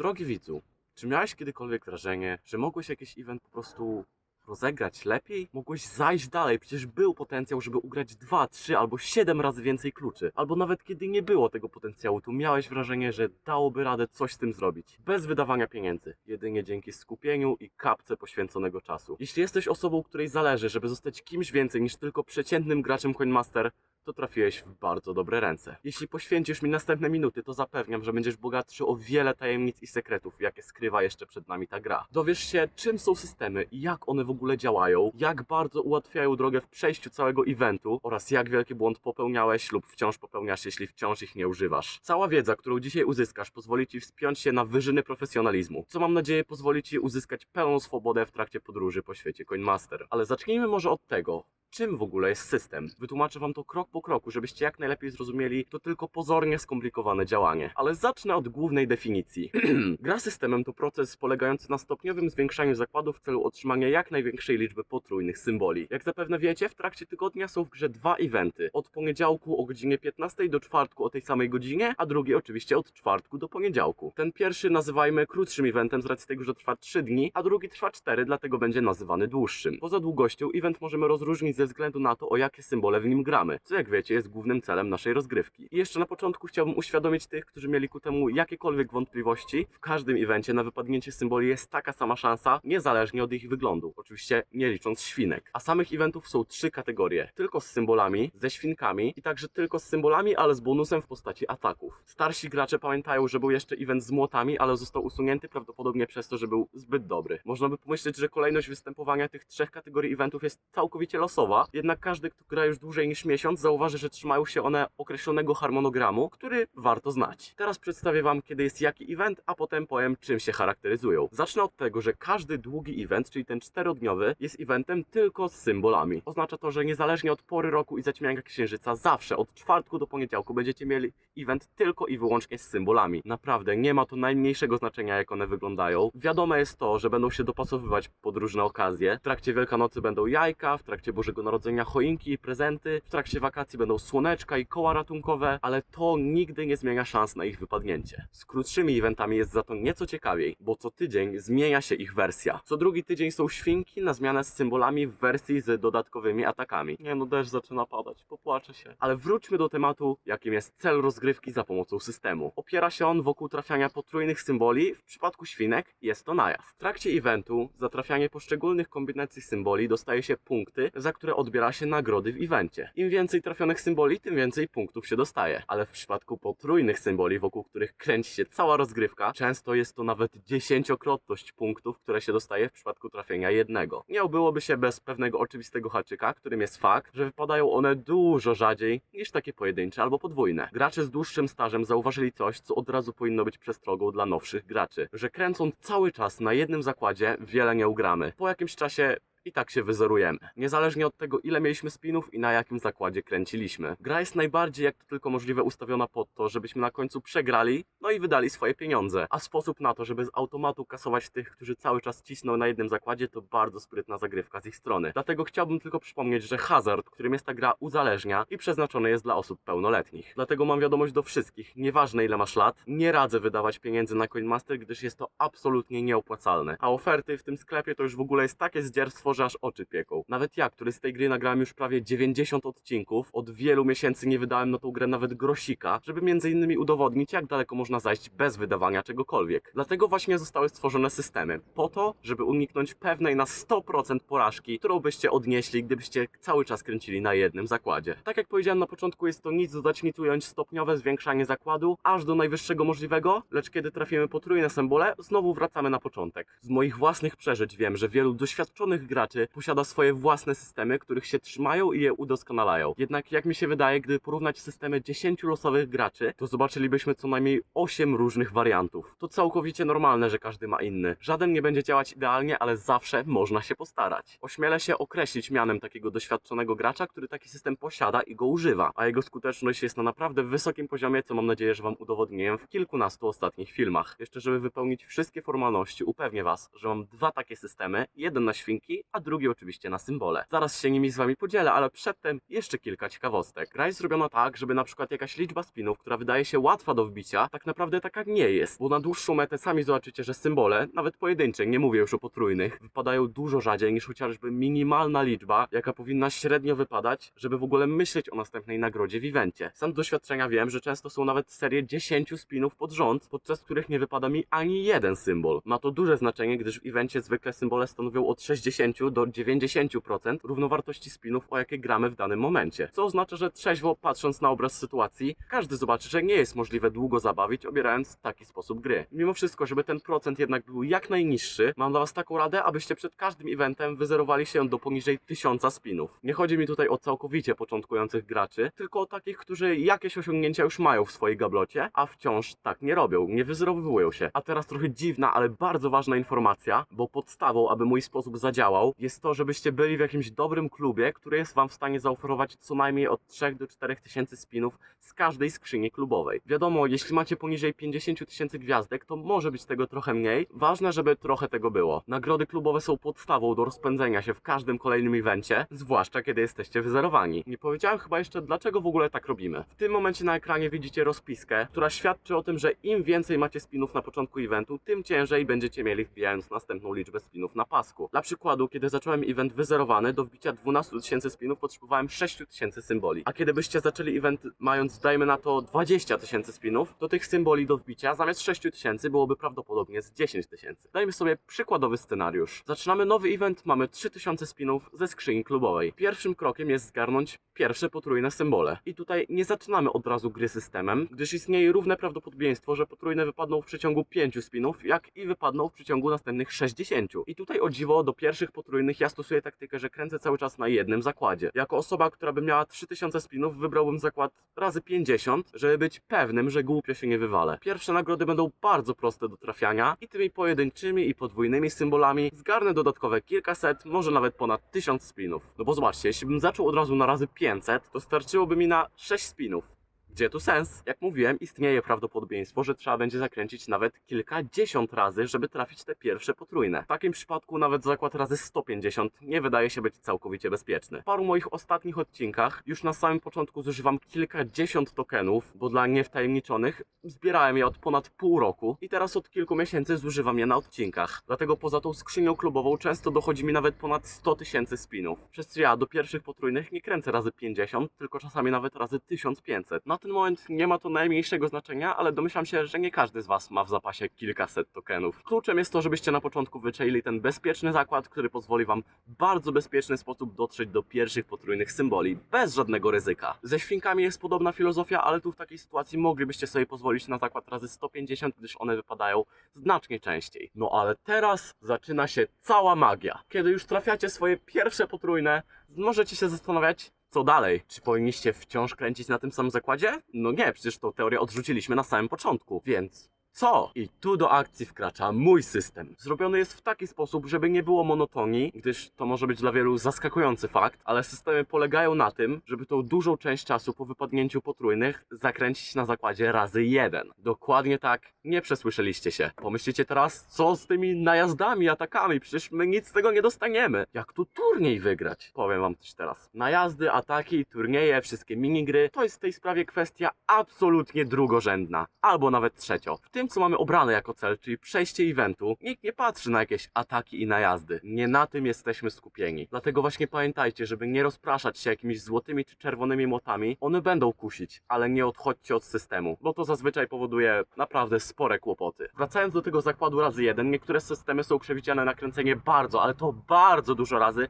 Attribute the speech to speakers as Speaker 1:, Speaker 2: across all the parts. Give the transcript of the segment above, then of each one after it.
Speaker 1: Drogi widzu, czy miałeś kiedykolwiek wrażenie, że mogłeś jakiś event po prostu rozegrać lepiej? Mogłeś zajść dalej, przecież był potencjał, żeby ugrać 2, 3 albo 7 razy więcej kluczy. Albo nawet kiedy nie było tego potencjału, to miałeś wrażenie, że dałoby radę coś z tym zrobić. Bez wydawania pieniędzy, jedynie dzięki skupieniu i kapce poświęconego czasu. Jeśli jesteś osobą, której zależy, żeby zostać kimś więcej niż tylko przeciętnym graczem Coinmaster, to trafiłeś w bardzo dobre ręce. Jeśli poświęcisz mi następne minuty, to zapewniam, że będziesz bogatszy o wiele tajemnic i sekretów, jakie skrywa jeszcze przed nami ta gra. Dowiesz się, czym są systemy i jak one w ogóle działają, jak bardzo ułatwiają drogę w przejściu całego eventu oraz jak wielki błąd popełniałeś lub wciąż popełniasz, jeśli wciąż ich nie używasz. Cała wiedza, którą dzisiaj uzyskasz, pozwoli Ci wspiąć się na wyżyny profesjonalizmu, co mam nadzieję pozwoli Ci uzyskać pełną swobodę w trakcie podróży po świecie Coinmaster. Ale zacznijmy może od tego, czym w ogóle jest system. Wytłumaczę wam to krok po kroku, żebyście jak najlepiej zrozumieli to tylko pozornie skomplikowane działanie. Ale zacznę od głównej definicji. Gra systemem to proces polegający na stopniowym zwiększaniu zakładów w celu otrzymania jak największej liczby potrójnych symboli. Jak zapewne wiecie, w trakcie tygodnia są w grze dwa eventy. Od poniedziałku o godzinie 15 do czwartku o tej samej godzinie, a drugi oczywiście od czwartku do poniedziałku. Ten pierwszy nazywajmy krótszym eventem z racji tego, że trwa 3 dni, a drugi trwa 4, dlatego będzie nazywany dłuższym. Poza długością event możemy rozróżnić ze względu na to, o jakie symbole w nim gramy, co jak wiecie jest głównym celem naszej rozgrywki. I jeszcze na początku chciałbym uświadomić tych, którzy mieli ku temu jakiekolwiek wątpliwości. W każdym evencie na wypadnięcie symboli jest taka sama szansa, niezależnie od ich wyglądu. Oczywiście nie licząc świnek. A samych eventów są trzy kategorie. Tylko z symbolami, ze świnkami i także tylko z symbolami, ale z bonusem w postaci ataków. Starsi gracze pamiętają, że był jeszcze event z młotami, ale został usunięty prawdopodobnie przez to, że był zbyt dobry. Można by pomyśleć, że kolejność występowania tych trzech kategorii eventów jest całkowicie losowa, jednak każdy, kto gra już dłużej niż miesiąc, zauważy, że trzymają się one określonego harmonogramu, który warto znać. Teraz przedstawię Wam, kiedy jest jaki event, a potem powiem, czym się charakteryzują. Zacznę od tego, że każdy długi event, czyli ten czterodniowy, jest eventem tylko z symbolami. Oznacza to, że niezależnie od pory roku i zaćmiania księżyca, zawsze od czwartku do poniedziałku będziecie mieli event tylko i wyłącznie z symbolami. Naprawdę, nie ma to najmniejszego znaczenia, jak one wyglądają. Wiadome jest to, że będą się dopasowywać pod różne okazje. W trakcie Wielkanocy będą jajka, w trakcie Bożego Narodzenia choinki i prezenty, w trakcie wakacji będą słoneczka i koła ratunkowe, ale to nigdy nie zmienia szans na ich wypadnięcie. Z krótszymi eventami jest za to nieco ciekawiej, bo co tydzień zmienia się ich wersja. Co drugi tydzień są świnki na zmianę z symbolami w wersji z dodatkowymi atakami. Nie no, deszcz zaczyna padać, popłaczę się. Ale wróćmy do tematu, jakim jest cel rozgrywki za pomocą systemu. Opiera się on wokół trafiania potrójnych symboli, w przypadku świnek jest to najazd. W trakcie eventu za trafianie poszczególnych kombinacji symboli dostaje się punkty, za które odbiera się nagrody w evencie. Im więcej trafionych symboli, tym więcej punktów się dostaje. Ale w przypadku potrójnych symboli, wokół których kręci się cała rozgrywka, często jest to nawet dziesięciokrotność punktów, które się dostaje w przypadku trafienia jednego. Nie obyłoby się bez pewnego oczywistego haczyka, którym jest fakt, że wypadają one dużo rzadziej niż takie pojedyncze albo podwójne. Gracze z dłuższym stażem zauważyli coś, co od razu powinno być przestrogą dla nowszych graczy, że kręcąc cały czas na jednym zakładzie wiele nie ugramy. Po jakimś czasie i tak się wyzorujemy. Niezależnie od tego, ile mieliśmy spinów i na jakim zakładzie kręciliśmy. Gra jest najbardziej jak to tylko możliwe ustawiona pod to, żebyśmy na końcu przegrali, no i wydali swoje pieniądze. A sposób na to, żeby z automatu kasować tych, którzy cały czas cisną na jednym zakładzie, to bardzo sprytna zagrywka z ich strony. Dlatego chciałbym tylko przypomnieć, że hazard, którym jest ta gra, uzależnia i przeznaczony jest dla osób pełnoletnich. Dlatego mam wiadomość do wszystkich, nieważne ile masz lat, nie radzę wydawać pieniędzy na Coinmaster, gdyż jest to absolutnie nieopłacalne. A oferty w tym sklepie to już w ogóle jest takie zdzierstwo, że aż oczy pieką. Nawet ja, który z tej gry nagrałem już prawie 90 odcinków, od wielu miesięcy nie wydałem na tą grę nawet grosika, żeby między innymi udowodnić, jak daleko można zajść bez wydawania czegokolwiek. Dlatego właśnie zostały stworzone systemy. Po to, żeby uniknąć pewnej na 100% porażki, którą byście odnieśli, gdybyście cały czas kręcili na jednym zakładzie. Tak jak powiedziałem na początku, jest to nic dodać, nic ująć, stopniowe zwiększanie zakładu, aż do najwyższego możliwego, lecz kiedy trafimy potrójne symbole, znowu wracamy na początek. Z moich własnych przeżyć wiem, że wielu doświadczonych graczy posiada swoje własne systemy, których się trzymają i je udoskonalają. Jednak jak mi się wydaje, gdy porównać systemy 10 losowych graczy, to zobaczylibyśmy co najmniej 8 różnych wariantów. To całkowicie normalne, że każdy ma inny. Żaden nie będzie działać idealnie, ale zawsze można się postarać. Ośmielę się określić mianem takiego doświadczonego gracza, który taki system posiada i go używa, a jego skuteczność jest na naprawdę wysokim poziomie, co mam nadzieję, że wam udowodniłem w kilkunastu ostatnich filmach. Jeszcze żeby wypełnić wszystkie formalności, upewnię was, że mam dwa takie systemy, jeden na świnki, a drugi oczywiście na symbole. Zaraz się nimi z wami podzielę, ale przedtem jeszcze kilka ciekawostek. Gra jest zrobiona tak, żeby na przykład jakaś liczba spinów, która wydaje się łatwa do wbicia, tak naprawdę taka nie jest, bo na dłuższą metę sami zobaczycie, że symbole, nawet pojedyncze, nie mówię już o potrójnych, wypadają dużo rzadziej niż chociażby minimalna liczba, jaka powinna średnio wypadać, żeby w ogóle myśleć o następnej nagrodzie w evencie. Sam z doświadczenia wiem, że często są nawet serie 10 spinów pod rząd, podczas których nie wypada mi ani jeden symbol. Ma to duże znaczenie, gdyż w evencie zwykle symbole stanowią od 60 do 90% równowartości spinów, o jakie gramy w danym momencie. Co oznacza, że trzeźwo patrząc na obraz sytuacji, każdy zobaczy, że nie jest możliwe długo zabawić, obierając taki sposób gry. Mimo wszystko, żeby ten procent jednak był jak najniższy, mam dla Was taką radę, abyście przed każdym eventem wyzerowali się do poniżej 1000 spinów. Nie chodzi mi tutaj o całkowicie początkujących graczy, tylko o takich, którzy jakieś osiągnięcia już mają w swojej gablocie, a wciąż tak nie robią, nie wyzerowywują się. A teraz trochę dziwna, ale bardzo ważna informacja, bo podstawą, aby mój sposób zadziałał, jest to, żebyście byli w jakimś dobrym klubie, który jest Wam w stanie zaoferować co najmniej od 3 do 4 tysięcy spinów z każdej skrzyni klubowej. Wiadomo, jeśli macie poniżej 50 tysięcy gwiazdek, to może być tego trochę mniej. Ważne, żeby trochę tego było. Nagrody klubowe są podstawą do rozpędzenia się w każdym kolejnym evencie, zwłaszcza kiedy jesteście wyzerowani. Nie powiedziałem chyba jeszcze, dlaczego w ogóle tak robimy. W tym momencie na ekranie widzicie rozpiskę, która świadczy o tym, że im więcej macie spinów na początku eventu, tym ciężej będziecie mieli wbijając następną liczbę spinów na pasku. Dla przykładu, kiedy zacząłem event wyzerowany, do wbicia 12 tysięcy spinów potrzebowałem 6 tysięcy symboli. A kiedy byście zaczęli event mając, dajmy na to, 20 tysięcy spinów, to tych symboli do wbicia zamiast 6 tysięcy byłoby prawdopodobnie z 10 tysięcy. Dajmy sobie przykładowy scenariusz. Zaczynamy nowy event, mamy 3000 spinów ze skrzyni klubowej. Pierwszym krokiem jest zgarnąć pierwsze potrójne symbole. I tutaj nie zaczynamy od razu gry systemem, gdyż istnieje równe prawdopodobieństwo, że potrójne wypadną w przeciągu 5 spinów, jak i wypadną w przeciągu następnych 60. I tutaj o dziwo do pierwszych potrójnych ja stosuję taktykę, że kręcę cały czas na jednym zakładzie. Jako osoba, która by miała 3000 spinów, wybrałbym zakład razy 50, żeby być pewnym, że głupio się nie wywalę. Pierwsze nagrody będą bardzo proste do trafiania i tymi pojedynczymi i podwójnymi symbolami zgarnę dodatkowe kilkaset, może nawet ponad 1000 spinów. No bo zobaczcie, jeśli bym zaczął od razu na razy 500, to starczyłoby mi na 6 spinów. Gdzie tu sens? Jak mówiłem, istnieje prawdopodobieństwo, że trzeba będzie zakręcić nawet kilkadziesiąt razy, żeby trafić te pierwsze potrójne. W takim przypadku nawet zakład razy 150 nie wydaje się być całkowicie bezpieczny. W paru moich ostatnich odcinkach już na samym początku zużywam kilkadziesiąt tokenów, bo dla niewtajemniczonych zbierałem je od ponad pół roku i teraz od kilku miesięcy zużywam je na odcinkach. Dlatego poza tą skrzynią klubową często dochodzi mi nawet ponad 100 tysięcy spinów. Przez co ja do pierwszych potrójnych nie kręcę razy 50, tylko czasami nawet razy 1500. Na ten moment nie ma to najmniejszego znaczenia, ale domyślam się, że nie każdy z Was ma w zapasie kilkaset tokenów. Kluczem jest to, żebyście na początku wyczaili ten bezpieczny zakład, który pozwoli Wam w bardzo bezpieczny sposób dotrzeć do pierwszych potrójnych symboli, bez żadnego ryzyka. Ze świnkami jest podobna filozofia, ale tu w takiej sytuacji moglibyście sobie pozwolić na zakład razy 150, gdyż one wypadają znacznie częściej. No ale teraz zaczyna się cała magia. Kiedy już trafiacie swoje pierwsze potrójne, możecie się zastanawiać, co dalej? Czy powinniście wciąż kręcić na tym samym zakładzie? No nie, przecież tą teorię odrzuciliśmy na samym początku, więc co? I tu do akcji wkracza mój system. Zrobiony jest w taki sposób, żeby nie było monotonii, gdyż to może być dla wielu zaskakujący fakt, ale systemy polegają na tym, żeby tą dużą część czasu po wypadnięciu potrójnych zakręcić na zakładzie razy jeden. Dokładnie tak, nie przesłyszeliście się. Pomyślicie teraz, co z tymi najazdami, atakami? Przecież my nic z tego nie dostaniemy. Jak tu turniej wygrać? Powiem wam coś teraz. Najazdy, ataki, turnieje, wszystkie minigry, to jest w tej sprawie kwestia absolutnie drugorzędna. Albo nawet trzecio. W tym, co mamy obrane jako cel, czyli przejście eventu, nikt nie patrzy na jakieś ataki i najazdy. Nie na tym jesteśmy skupieni. Dlatego właśnie pamiętajcie, żeby nie rozpraszać się jakimiś złotymi czy czerwonymi młotami. One będą kusić, ale nie odchodźcie od systemu, bo to zazwyczaj powoduje naprawdę spore kłopoty. Wracając do tego zakładu razy jeden, niektóre systemy są przewidziane na kręcenie bardzo, ale to bardzo dużo razy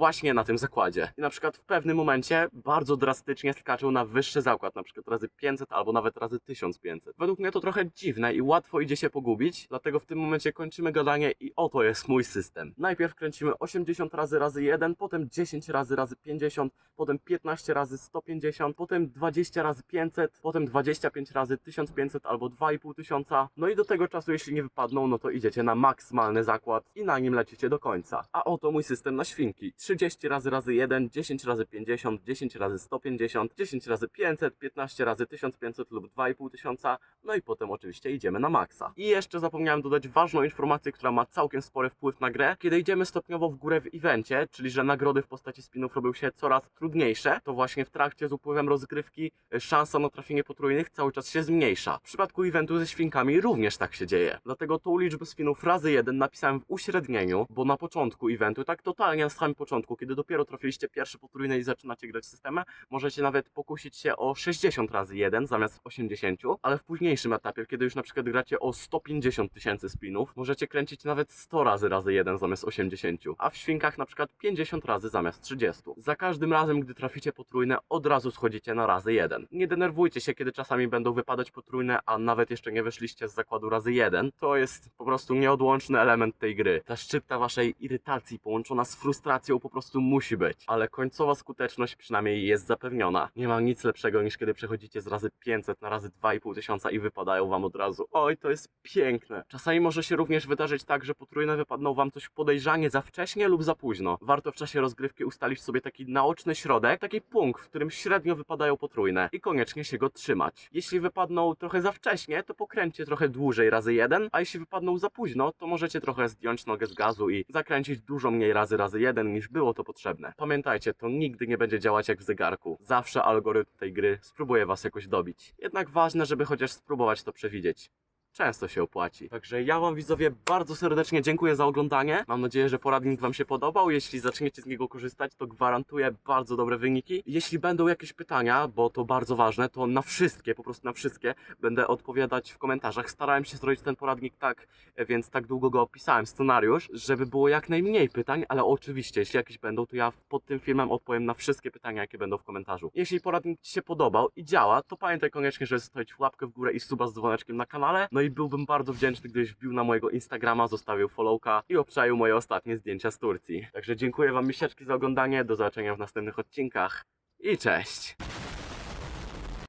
Speaker 1: właśnie na tym zakładzie. I na przykład w pewnym momencie bardzo drastycznie skaczą na wyższy zakład, na przykład razy 500 albo nawet razy 1500. Według mnie to trochę dziwne i łatwo idzie się pogubić, dlatego w tym momencie kończymy gadanie i oto jest mój system. Najpierw kręcimy 80 razy razy 1, potem 10 razy razy 50, potem 15 razy 150, potem 20 razy 500, potem 25 razy 1500 albo 2500. No i do tego czasu, jeśli nie wypadną, no to idziecie na maksymalny zakład i na nim lecicie do końca. A oto mój system na świnki. 3 30 razy razy 1, 10 razy 50, 10 razy 150, 10 razy 500, 15 razy 1500 lub 2500, no i potem oczywiście idziemy na maksa. I jeszcze zapomniałem dodać ważną informację, która ma całkiem spory wpływ na grę. Kiedy idziemy stopniowo w górę w evencie, czyli że nagrody w postaci spinów robią się coraz trudniejsze, to właśnie w trakcie z upływem rozgrywki e, szansa na trafienie potrójnych cały czas się zmniejsza. W przypadku eventu ze świnkami również tak się dzieje. Dlatego tą liczbę spinów razy jeden napisałem w uśrednieniu, bo na początku eventu, tak totalnie na samym początku, kiedy dopiero trafiliście pierwsze potrójne i zaczynacie grać systemem, możecie nawet pokusić się o 60 razy 1 zamiast 80, ale w późniejszym etapie, kiedy już na przykład gracie o 150 tysięcy spinów, możecie kręcić nawet 100 razy razy 1 zamiast 80, a w świnkach na przykład 50 razy zamiast 30. Za każdym razem, gdy traficie potrójne, od razu schodzicie na razy 1. Nie denerwujcie się, kiedy czasami będą wypadać potrójne, a nawet jeszcze nie wyszliście z zakładu razy 1. To jest po prostu nieodłączny element tej gry. Ta szczypta waszej irytacji połączona z frustracją po prostu musi być, ale końcowa skuteczność przynajmniej jest zapewniona. Nie ma nic lepszego niż kiedy przechodzicie z razy 500 na razy 2,5 tysiąca i wypadają wam od razu. Oj, to jest piękne. Czasami może się również wydarzyć tak, że potrójne wypadną wam coś podejrzanie za wcześnie lub za późno. Warto w czasie rozgrywki ustalić sobie taki naoczny środek, taki punkt, w którym średnio wypadają potrójne i koniecznie się go trzymać. Jeśli wypadną trochę za wcześnie, to pokręćcie trochę dłużej razy jeden, a jeśli wypadną za późno, to możecie trochę zdjąć nogę z gazu i zakręcić dużo mniej razy razy jeden niż było to potrzebne. Pamiętajcie, to nigdy nie będzie działać jak w zegarku. Zawsze algorytm tej gry spróbuje was jakoś dobić. Jednak ważne, żeby chociaż spróbować to przewidzieć często się opłaci. Także ja Wam widzowie bardzo serdecznie dziękuję za oglądanie. Mam nadzieję, że poradnik Wam się podobał. Jeśli zaczniecie z niego korzystać, to gwarantuję bardzo dobre wyniki. Jeśli będą jakieś pytania, bo to bardzo ważne, to na wszystkie, po prostu na wszystkie będę odpowiadać w komentarzach. Starałem się zrobić ten poradnik tak, więc tak długo go opisałem, scenariusz, żeby było jak najmniej pytań, ale oczywiście, jeśli jakieś będą, to ja pod tym filmem odpowiem na wszystkie pytania, jakie będą w komentarzu. Jeśli poradnik Ci się podobał i działa, to pamiętaj koniecznie, żeby zostawić łapkę w górę i suba z dzwoneczkiem na kanale. No i byłbym bardzo wdzięczny, gdybyś wbił na mojego Instagrama, zostawił followka i obczaił moje ostatnie zdjęcia z Turcji. Także dziękuję Wam misiaczki za oglądanie, do zobaczenia w następnych odcinkach i cześć!